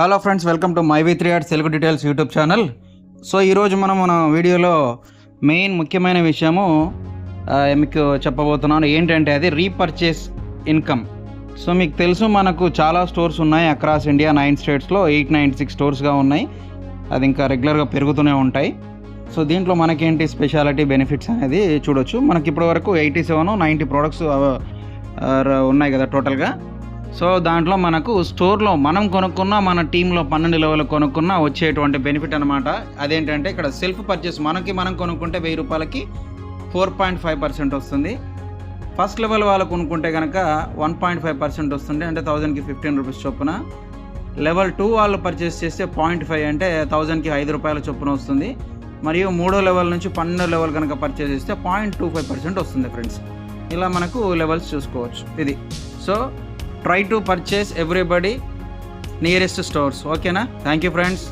Hello friends welcome to my V three arts Telugu details YouTube channel so ఈరోజు మనం మన వీడియోలో main ముఖ్యమైన విషయము మీకు చెప్పబోతున్నాను. ఏంటంటే అది రీపర్చేస్ ఇన్కమ్ సో మీకు తెలుసు మనకు చాలా స్టోర్స్ ఉన్నాయి అక్రాస్ ఇండియా నైన్ స్టేట్స్లో ఎయిట్ నైన్ సిక్స్ స్టోర్స్గా ఉన్నాయి. అది ఇంకా రెగ్యులర్గా పెరుగుతూనే ఉంటాయి. సో దీంట్లో మనకేంటి స్పెషాలిటీ బెనిఫిట్స్ అనేది చూడొచ్చు. మనకి ఇప్పటి వరకు ఎయిటీ సెవెన్ నైంటీ ప్రోడక్ట్స్ ఉన్నాయి కదా టోటల్గా సో దాంట్లో మనకు స్టోర్లో మనం కొనుక్కున్న మన టీంలో పన్నెండు లెవెల్ కొనుక్కున్న వచ్చేటువంటి బెనిఫిట్ అనమాట అదేంటంటే ఇక్కడ సెల్ఫ్ పర్చేస్ మనకి మనం కొనుక్కుంటే వెయ్యి రూపాయలకి ఫోర్ పాయింట్ ఫైవ్ పర్సెంట్ వస్తుంది. ఫస్ట్ లెవెల్ వాళ్ళు కొనుక్కుంటే కనుక వన్ పాయింట్ ఫైవ్ పర్సెంట్ వస్తుంది అంటే థౌజండ్కి ఫిఫ్టీన్ రూపీస్ చొప్పున. లెవెల్ టూ వాళ్ళు పర్చేస్ చేస్తే పాయింట్ ఫైవ్ అంటే థౌజండ్కి ఐదు రూపాయల చొప్పున వస్తుంది. మరియు మూడో లెవెల్ నుంచి పన్నెండో లెవెల్ కనుక పర్చేస్ చేస్తే పాయింట్ టూ ఫైవ్ పర్సెంట్ వస్తుంది ఫ్రెండ్స్. ఇలా మనకు లెవెల్స్ చూసుకోవచ్చు ఇది. So try to purchase everybody nearest stores ఓకేనా థ్యాంక్ యూ ఫ్రెండ్స్